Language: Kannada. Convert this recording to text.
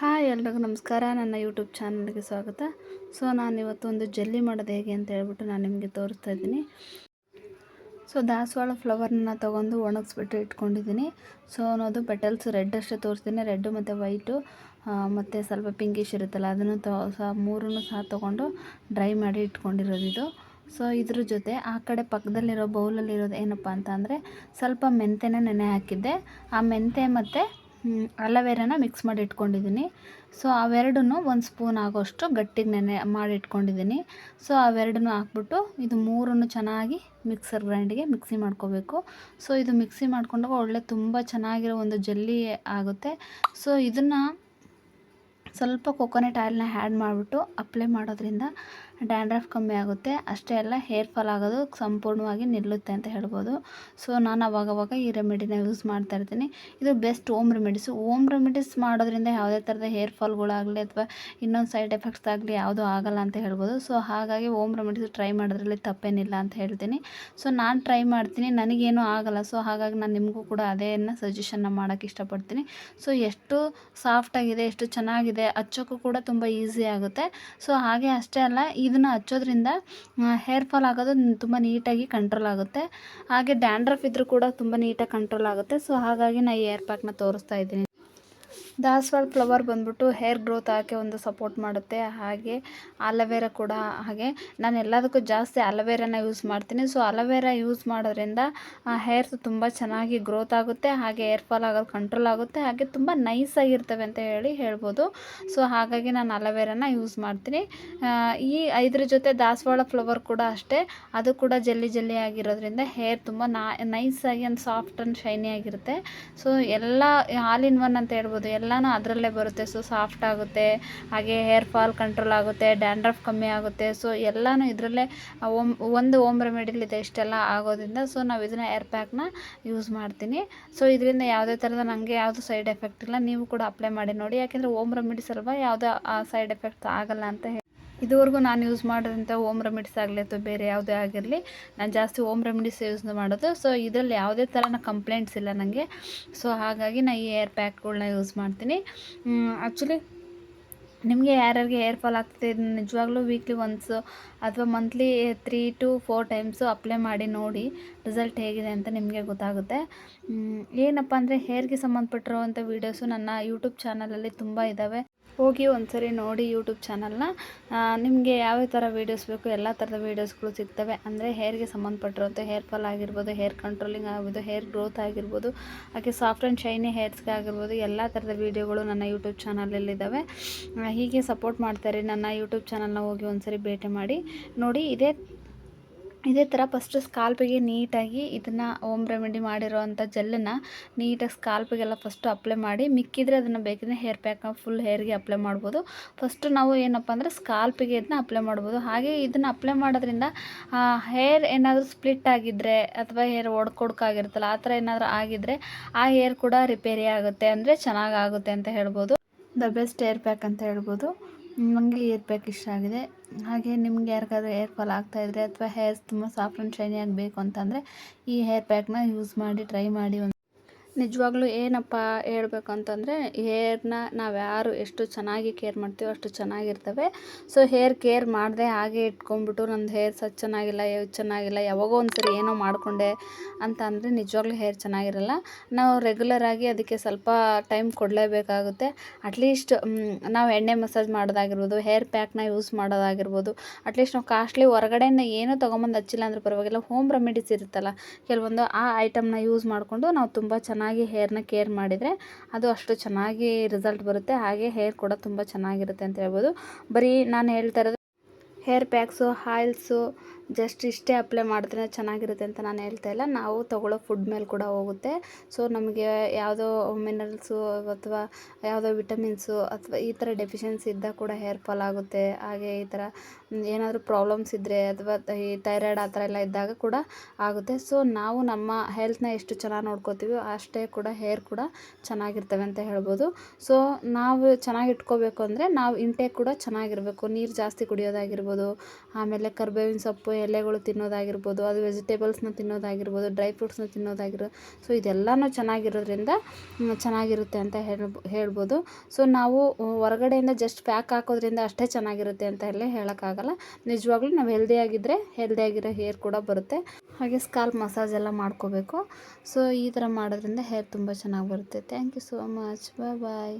ಹಾಯ್ ಎಲ್ರಿಗೂ ನಮಸ್ಕಾರ. ನನ್ನ ಯೂಟ್ಯೂಬ್ ಚಾನಲ್ಗೆ ಸ್ವಾಗತ. ಸೊ, ನಾನು ಇವತ್ತು ಒಂದು ಜಲ್ಲಿ ಮಾಡೋದು ಹೇಗೆ ಅಂತ ಹೇಳ್ಬಿಟ್ಟು ನಾನು ನಿಮಗೆ ತೋರಿಸ್ತಾ ಇದ್ದೀನಿ. ಸೊ, ದಾಸವಾಳ ಫ್ಲವರ್ನ ತೊಗೊಂಡು ಒಣಗಿಸ್ಬಿಟ್ಟು ಇಟ್ಕೊಂಡಿದ್ದೀನಿ. ಸೊ, ಅನ್ನೋದು ಪೆಟಲ್ಸ್ ರೆಡ್ ಅಷ್ಟೇ ತೋರಿಸ್ತೀನಿ. ರೆಡ್ಡು ಮತ್ತು ವೈಟು ಮತ್ತು ಸ್ವಲ್ಪ ಪಿಂಕಿಶ್ ಇರುತ್ತಲ್ಲ, ಅದನ್ನು ತೊ ಸಹ ಮೂರನ್ನು ಸಹ ತೊಗೊಂಡು ಡ್ರೈ ಮಾಡಿ ಇಟ್ಕೊಂಡಿರೋದು ಇದು. ಸೊ, ಇದ್ರ ಜೊತೆ ಆ ಕಡೆ ಪಕ್ಕದಲ್ಲಿರೋ ಬೌಲಲ್ಲಿರೋದು ಏನಪ್ಪ ಅಂತ ಅಂದರೆ ಸ್ವಲ್ಪ ಮೆಂತೆನ ನೆನೆ ಹಾಕಿದ್ದೆ. ಆ ಮೆಂತೆ ಮತ್ತು ಅಲವೇರಾನ ಮಿಕ್ಸ್ ಮಾಡಿ ಇಟ್ಕೊಂಡಿದ್ದೀನಿ ಸೊ ಅವೆರಡನ್ನೂ ಒಂದು ಸ್ಪೂನ್ ಆಗೋಷ್ಟು ಗಟ್ಟಿಗೆ ನೆನೆ ಮಾಡಿ ಇಟ್ಕೊಂಡಿದ್ದೀನಿ ಸೊ ಅವೆರಡನ್ನೂ ಹಾಕ್ಬಿಟ್ಟು ಇದು ಮೂರನ್ನು ಚೆನ್ನಾಗಿ ಮಿಕ್ಸರ್ ಗ್ರೈಂಡಿಗೆ ಮಿಕ್ಸಿ ಮಾಡ್ಕೋಬೇಕು. ಸೊ ಇದು ಮಿಕ್ಸಿ ಮಾಡ್ಕೊಂಡಾಗ ಒಳ್ಳೆ ತುಂಬ ಚೆನ್ನಾಗಿರೋ ಒಂದು ಜಲ್ಲಿ ಆಗುತ್ತೆ. ಸೊ ಇದನ್ನು ಸ್ವಲ್ಪ ಕೊಕೊನೆಟ್ ಆಯಿಲ್ನ ಆ್ಯಡ್ ಮಾಡಿಬಿಟ್ಟು ಅಪ್ಲೈ ಮಾಡೋದ್ರಿಂದ ಡ್ಯಾಂಡ್ರಫ್ ಕಮ್ಮಿ ಆಗುತ್ತೆ. ಅಷ್ಟೇ ಅಲ್ಲ, ಹೇರ್ ಫಾಲ್ ಆಗೋದು ಸಂಪೂರ್ಣವಾಗಿ ನಿಲ್ಲುತ್ತೆ ಅಂತ ಹೇಳ್ಬೋದು. ಸೊ, ನಾನು ಅವಾಗವಾಗ ಈ ರೆಮಿಡಿನ ಯೂಸ್ ಮಾಡ್ತಾ ಇರ್ತೀನಿ. ಇದು best home remedies. Home remedies ಮಾಡೋದ್ರಿಂದ ಯಾವುದೇ ಥರದ ಹೇರ್ ಫಾಲ್ಗಳಾಗಲಿ ಅಥವಾ ಇನ್ನೊಂದು ಸೈಡ್ ಎಫೆಕ್ಟ್ಸ್ ಆಗಲಿ ಯಾವುದೂ ಆಗಲ್ಲ ಅಂತ ಹೇಳ್ಬೋದು. ಸೊ, ಹಾಗಾಗಿ ಓಮ್ ರೆಮಿಡೀಸ್ ಟ್ರೈ ಮಾಡೋದ್ರಲ್ಲಿ ತಪ್ಪೇನಿಲ್ಲ ಅಂತ ಹೇಳ್ತೀನಿ. ಸೊ, ನಾನು ಟ್ರೈ ಮಾಡ್ತೀನಿ. ನನಗೇನೂ ಆಗಲ್ಲ. ಸೊ, ಹಾಗಾಗಿ ನಾನು ನಿಮಗೂ ಕೂಡ ಅದೇನ ಸಜೆಷನ್ನ ಮಾಡೋಕ್ಕೆ ಇಷ್ಟಪಡ್ತೀನಿ. ಸೊ, ಎಷ್ಟು ಸಾಫ್ಟಾಗಿದೆ, ಎಷ್ಟು ಚೆನ್ನಾಗಿದೆ ಹಚ್ಚೋಕ್ಕೂ ಕೂಡ ತುಂಬ ಈಸಿ ಆಗುತ್ತೆ. ಸೊ, ಹಾಗೆ ಅಷ್ಟೇ ಅಲ್ಲ ಇದನ್ನು ಹಚ್ಚೋದ್ರಿಂದ ಹೇರ್ ಫಾಲ್ ಆಗೋದು ತುಂಬ ನೀಟಾಗಿ ಕಂಟ್ರೋಲ್ ಆಗುತ್ತೆ. ಹಾಗೆ ಡ್ಯಾಂಡ್ರಫ್ ಇದ್ದರೂ ಕೂಡ ತುಂಬ ನೀಟಾಗಿ ಕಂಟ್ರೋಲ್ ಆಗುತ್ತೆ. ಸೊ ಹಾಗಾಗಿ ನಾನು ಈ ಏರ್ ಪ್ಯಾಕ್ನ ತೋರಿಸ್ತಾ ಇದ್ದೀನಿ. ದಾಸವಾಳ ಫ್ಲವರ್ ಬಂದ್ಬಿಟ್ಟು ಹೇರ್ ಗ್ರೋತ್ ಆಗೋಕ್ಕೆ ಒಂದು ಸಪೋರ್ಟ್ ಮಾಡುತ್ತೆ, ಹಾಗೆ ಅಲವೇರ ಕೂಡ ಹಾಗೆ. ನಾನು ಎಲ್ಲದಕ್ಕೂ ಜಾಸ್ತಿ ಅಲೋವೆರಾನ ಯೂಸ್ ಮಾಡ್ತೀನಿ. ಸೊ ಅಲೋವೆರಾ ಯೂಸ್ ಮಾಡೋದ್ರಿಂದ, ಆ ಹೇರ್ಸ್ ತುಂಬ ಚೆನ್ನಾಗಿ ಗ್ರೋತ್ ಆಗುತ್ತೆ, ಹಾಗೆ ಹೇರ್ ಫಾಲ್ ಆಗೋದು ಕಂಟ್ರೋಲ್ ಆಗುತ್ತೆ, ಹಾಗೆ ತುಂಬ ನೈಸಾಗಿರ್ತವೆ ಅಂತ ಹೇಳಿ ಹೇಳ್ಬೋದು. ಸೊ ಹಾಗಾಗಿ ನಾನು ಅಲವೇರಾನ ಯೂಸ್ ಮಾಡ್ತೀನಿ. ಈ ಇದ್ರ ಜೊತೆ ದಾಸವಾಳ ಫ್ಲವರ್ ಕೂಡ ಅಷ್ಟೇ. ಅದು ಕೂಡ ಜಲ್ಲಿ ಜಲ್ಲಿ ಆಗಿರೋದ್ರಿಂದ ಹೇರ್ ತುಂಬ ನೈಸಾಗಿ ಅಂದ್ ಸಾಫ್ಟ್ ಆ್ಯಂಡ್ ಶೈನಿ ಆಗಿರುತ್ತೆ. ಸೊ ಎಲ್ಲ ಆಲ್ ಇನ್ ಒನ್ ಅಂತ ಹೇಳ್ಬೋದು. ಎಲ್ಲನೂ ಅದರಲ್ಲೇ ಬರುತ್ತೆ. ಸೊ ಸಾಫ್ಟ್ ಆಗುತ್ತೆ. ಹಾಗೆ ಹೇರ್ ಫಾಲ್ ಕಂಟ್ರೋಲ್ ಆಗುತ್ತೆ ಡ್ಯಾಂಡ್ರಫ್ ಕಮ್ಮಿ ಆಗುತ್ತೆ. ಸೊ ಎಲ್ಲನೂ ಇದರಲ್ಲೇ ಓಮ್ ಒಂದು ಓಮ್ ರೆಮಿಡಿಲಿದೆ ಇಷ್ಟೆಲ್ಲ ಆಗೋದ್ರಿಂದ. ಸೊ ನಾವು ಇದನ್ನು ಏರ್ ಪ್ಯಾಕ್ನ ಯೂಸ್ ಮಾಡ್ತೀನಿ. ಸೊ ಇದರಿಂದ ಯಾವುದೇ ಥರದ ನನಗೆ ಯಾವುದು ಸೈಡ್ ಎಫೆಕ್ಟ್ ಇಲ್ಲ. ನೀವು ಕೂಡ ಅಪ್ಲೈ ಮಾಡಿ ನೋಡಿ. ಯಾಕೆಂದರೆ ಓಮ್ ರೆಮಿಡಿಸ್ ಅಲ್ವಾ, ಯಾವುದೇ ಸೈಡ್ ಎಫೆಕ್ಟ್ ಆಗಲ್ಲ ಅಂತ ಹೇಳಿ. ಇದುವರೆಗೂ ನಾನು ಯೂಸ್ ಮಾಡೋದಂಥ ಓಮ್ ರೆಮಿಡೀಸ್ ಆಗಲಿ ಅಥವಾ ಬೇರೆ ಯಾವುದೇ ಆಗಿರಲಿ, ನಾನು ಜಾಸ್ತಿ ಓಮ್ ರೆಮಿಡೀಸ್ ಯೂಸ್ ಮಾಡೋದು. ಸೊ ಇದರಲ್ಲಿ ಯಾವುದೇ ಥರನ ಕಂಪ್ಲೇಂಟ್ಸ್ ಇಲ್ಲ ನನಗೆ ಸೊ ಹಾಗಾಗಿ ನಾನು ಈ ಏರ್ ಪ್ಯಾಕ್ಗಳನ್ನ ಯೂಸ್ ಮಾಡ್ತೀನಿ. ಆ್ಯಕ್ಚುಲಿ ನಿಮಗೆ ಯಾರ್ಯಾರಿಗೆ ಏರ್ ಫಾಲ್ ಆಗ್ತಿದೆ ಇದನ್ನ ನಿಜವಾಗ್ಲೂ ವೀಕ್ಲಿ ಒನ್ಸು ಅಥವಾ monthly three to four times apply ಮಾಡಿ ನೋಡಿ ರಿಸಲ್ಟ್ ಹೇಗಿದೆ ಅಂತ ನಿಮಗೆ ಗೊತ್ತಾಗುತ್ತೆ. ಏನಪ್ಪ ಅಂದರೆ ಹೇರ್ಗೆ ಸಂಬಂಧಪಟ್ಟಿರುವಂಥ ವೀಡಿಯೋಸು ನನ್ನ ಯೂಟ್ಯೂಬ್ ಚಾನಲಲ್ಲಿ ತುಂಬ ಇದ್ದಾವೆ ಹೋಗಿ ಒಂದ್ಸರಿ ನೋಡಿ ಯೂಟ್ಯೂಬ್ ಚಾನಲ್ನ. ನಿಮಗೆ ಯಾವ ಥರ ವೀಡಿಯೋಸ್ ಬೇಕು, ಎಲ್ಲ ಥರದ ವೀಡಿಯೋಸ್ಗಳು ಸಿಗ್ತವೆ. ಅಂದರೆ ಹೇರ್ಗೆ ಸಂಬಂಧಪಟ್ಟಿರುವಂಥ ಹೇರ್ ಫಾಲ್ ಆಗಿರ್ಬೋದು ಹೇರ್ ಕಂಟ್ರೋಲಿಂಗ್ ಆಗ್ಬೋದು ಹೇರ್ ಗ್ರೋತ್ ಆಗಿರ್ಬೋದು, ಹಾಗೆ ಸಾಫ್ಟ್ ಆ್ಯಂಡ್ ಶೈನಿ ಹೇರ್ಸ್ಗೆ ಆಗಿರ್ಬೋದು, ಎಲ್ಲ ಥರದ ವೀಡಿಯೋಗಳು ನನ್ನ ಯೂಟ್ಯೂಬ್ ಚಾನಲಲ್ಲಿದ್ದಾವೆ ಹೀಗೆ ಸಪೋರ್ಟ್ ಮಾಡ್ತಾರೆ ನನ್ನ ಯೂಟ್ಯೂಬ್ ಚಾನಲ್ನ ಹೋಗಿ ಒಂದ್ಸರಿ ಭೇಟಿ ಮಾಡಿ. ನೋಡಿ, ಇದೇ ಇದೇ ಥರ ಫಸ್ಟು ಸ್ಕಾಲ್ಪಿಗೆ ನೀಟಾಗಿ ಇದನ್ನು ಓಮ್ ರೆಮಿಡಿ ಮಾಡಿರೋವಂಥ ಜೆಲ್ಲನ್ನು ನೀಟಾಗಿ ಸ್ಕಾಲ್ಪಿಗೆಲ್ಲ ಫಸ್ಟು ಅಪ್ಲೈ ಮಾಡಿ, ಮಿಕ್ಕಿದ್ರೆ ಅದನ್ನು ಬೇಕಿದ್ರೆ ಹೇರ್ ಪ್ಯಾಕ್ ಫುಲ್ ಹೇರ್ಗೆ ಅಪ್ಲೈ ಮಾಡ್ಬೋದು. ಫಸ್ಟು ನಾವು ಏನಪ್ಪ ಅಂದರೆ ಸ್ಕಾಲ್ಪಿಗೆ ಇದನ್ನ ಅಪ್ಲೈ ಮಾಡ್ಬೋದು. ಹಾಗೆ ಇದನ್ನು ಅಪ್ಲೈ ಮಾಡೋದ್ರಿಂದ ಹೇರ್ ಏನಾದರೂ ಸ್ಪ್ಲಿಟ್ ಆಗಿದ್ದರೆ ಅಥವಾ ಹೇರ್ ಒಡ್ಕೊಡ್ಕಾಗಿರುತ್ತಲ್ಲ, ಆ ಥರ ಏನಾದರೂ ಆಗಿದ್ದರೆ ಆ ಹೇರ್ ಕೂಡ ರಿಪೇರಿ ಆಗುತ್ತೆ ಅಂದರೆ ಚೆನ್ನಾಗಾಗುತ್ತೆ ಅಂತ ಹೇಳ್ಬೋದು. ದ ಬೆಸ್ಟ್ ಹೇರ್ ಪ್ಯಾಕ್ ಅಂತ ಹೇಳ್ಬೋದು. ನನಗೆ ಹೇರ್ ಪ್ಯಾಕ್ ಇಷ್ಟ ಆಗಿದೆ. ಹಾಗೆ ನಿಮ್ಗೆ ಯಾರಿಗಾದ್ರೂ ಹೇರ್ ಫಾಲ್ ಆಗ್ತಾ ಇದ್ರೆ ಅಥವಾ ಹೇರ್ಸ್ ತುಂಬ ಸಾಫ್ಟ್ ಆ್ಯಂಡ್ ಶೈನಿ ಆಗಬೇಕು ಅಂತಂದರೆ ಈ ಹೇರ್ ಪ್ಯಾಕ್ನ ಯೂಸ್ ಮಾಡಿ ಟ್ರೈ ಮಾಡಿ ಒಂದು ನಿಜವಾಗ್ಲೂ ಏನಪ್ಪ ಹೇಳಬೇಕು ಅಂತಂದರೆ ಹೇರ್ನ ನಾವು ಯಾರು ಎಷ್ಟು ಚೆನ್ನಾಗಿ ಕೇರ್ ಮಾಡ್ತೀವೋ ಅಷ್ಟು ಚೆನ್ನಾಗಿರ್ತವೆ. ಸೊ ಹೇರ್ ಕೇರ್ ಮಾಡದೆ ಹಾಗೆ ಇಟ್ಕೊಂಡ್ಬಿಟ್ಟು ನಂದು ಹೇರ್ ಸಹ ಚೆನ್ನಾಗಿಲ್ಲ ಚೆನ್ನಾಗಿಲ್ಲ, ಯಾವಾಗೋ ಒಂದು ಸರಿ ಏನೋ ಮಾಡಿಕೊಂಡೆ ಅಂತ ಅಂದರೆ ನಿಜವಾಗ್ಲೂ ಹೇರ್ ಚೆನ್ನಾಗಿರಲ್ಲ. ನಾವು ರೆಗ್ಯುಲರಾಗಿ ಅದಕ್ಕೆ ಸ್ವಲ್ಪ ಟೈಮ್ ಕೊಡಲೇಬೇಕಾಗುತ್ತೆ. ಅಟ್ಲೀಸ್ಟ್ ನಾವು ಎಣ್ಣೆ ಮಸಾಜ್ ಮಾಡೋದಾಗಿರ್ಬೋದು ಹೇರ್ ಪ್ಯಾಕ್ನ ಯೂಸ್ ಮಾಡೋದಾಗಿರ್ಬೋದು. ಅಟ್ಲೀಸ್ಟ್ ನಾವು ಕಾಸ್ಟ್ಲಿ ಹೊರಗಡೆಯಿಂದ ಏನೂ ತೊಗೊಂಬಂದು ಹಚ್ಚಿಲ್ಲ ಅಂದ್ರೆ ಪರವಾಗಿಲ್ಲ. ಹೋಮ್ ರೆಮಿಡೀಸ್ ಇರುತ್ತಲ್ಲ, ಕೆಲವೊಂದು ಆ ಐಟಮ್ನ ಯೂಸ್ ಮಾಡಿಕೊಂಡು ನಾವು ತುಂಬ ಚೆನ್ನಾಗಿ ಹೇರ್ನ ಕೇರ್ ಮಾಡಿದರೆ ಅದು ಅಷ್ಟು ಚೆನ್ನಾಗಿ ರಿಸಲ್ಟ್ ಬರುತ್ತೆ. ಹಾಗೆ ಹೇರ್ ಕೂಡ ತುಂಬ ಚೆನ್ನಾಗಿರುತ್ತೆ ಅಂತ ಹೇಳ್ಬೋದು. ಬರೀ ನಾನು ಹೇಳ್ತಾ ಇರೋದು ಹೇರ್ ಪ್ಯಾಕ್ಸು, ಆಯಿಲ್ಸು, ಜಸ್ಟ್ ಇಷ್ಟೇ ಅಪ್ಲೈ ಮಾಡಿದ್ರೆ ಚೆನ್ನಾಗಿರುತ್ತೆ ಅಂತ ನಾನು ಹೇಳ್ತಾ ಇಲ್ಲ. ನಾವು ತೊಗೊಳ್ಳೋ ಫುಡ್ ಮೇಲೆ ಕೂಡ ಹೋಗುತ್ತೆ. ಸೊ, ನಮಗೆ ಯಾವುದೋ ಮಿನರಲ್ಸು ಅಥವಾ ಯಾವುದೋ ವಿಟಮಿನ್ಸು ಅಥವಾ ಈ ಥರ ಡೆಫಿಷಿಯನ್ಸಿ ಇದ್ದಾಗ ಕೂಡ ಹೇರ್ ಫಾಲ್ ಆಗುತ್ತೆ. ಹಾಗೆ ಈ ಥರ ಏನಾದರೂ ಪ್ರಾಬ್ಲಮ್ಸ್ ಇದ್ದರೆ ಅಥವಾ ಈ ಥೈರಾಯ್ಡ್ ಆ ಥರ ಎಲ್ಲ ಇದ್ದಾಗ ಕೂಡ ಆಗುತ್ತೆ. ಸೊ, ನಾವು ನಮ್ಮ ಹೆಲ್ತ್ನ ಎಷ್ಟು ಚೆನ್ನಾಗಿ ನೋಡ್ಕೋತೀವಿ ಅಷ್ಟೇ ಕೂಡ ಹೇರ್ ಕೂಡ ಚೆನ್ನಾಗಿರ್ತವೆ ಅಂತ ಹೇಳ್ಬೋದು. ಸೊ, ನಾವು ಚೆನ್ನಾಗಿ ಇಟ್ಕೋಬೇಕು ಅಂದರೆ ನಾವು ಇಂಟೇಕ್ ಕೂಡ ಚೆನ್ನಾಗಿರಬೇಕು. ನೀರು ಜಾಸ್ತಿ ಕುಡಿಯೋದಾಗಿರ್ಬೋದು. ಆಮೇಲೆ ಕರ್ಬೇವಿನ ಸೊಪ್ಪು, ಎಲೆಗಳು ತಿನ್ನೋದಾಗಿರ್ಬೋದು, ಅದು ವೆಜಿಟೇಬಲ್ಸ್ನ ತಿನ್ನೋದಾಗಿರ್ಬೋದು ಡ್ರೈ ಫ್ರೂಟ್ಸ್ನ ತಿನ್ನೋದಾಗಿರೋ ಸೊ ಇದೆಲ್ಲನೂ ಚೆನ್ನಾಗಿರೋದ್ರಿಂದ ಚೆನ್ನಾಗಿರುತ್ತೆ ಅಂತ ಹೇಳ್ಬ, ಹೇಳ್ಬೋದು. ಸೊ ನಾವು ಹೊರಗಡೆಯಿಂದ ಜಸ್ಟ್ ಪ್ಯಾಕ್ ಹಾಕೋದ್ರಿಂದ ಅಷ್ಟೇ ಚೆನ್ನಾಗಿರುತ್ತೆ ಅಂತ ಹೇಳಿ ಹೇಳೋಕ್ಕಾಗಲ್ಲ. ನಿಜವಾಗ್ಲೂ ನಾವು ಹೆಲ್ದಿಯಾಗಿದ್ದರೆ ಹೆಲ್ದಿಯಾಗಿರೋ ಹೇರ್ ಕೂಡ ಬರುತ್ತೆ. ಹಾಗೆ ಸ್ಕಾಲ್ಪ್ ಮಸಾಜ್ ಎಲ್ಲ ಮಾಡ್ಕೋಬೇಕು. ಸೊ ಈ ಥರ ಮಾಡೋದ್ರಿಂದ ಹೇರ್ ತುಂಬ ಚೆನ್ನಾಗಿ ಬರುತ್ತೆ. Thank you so much bye bye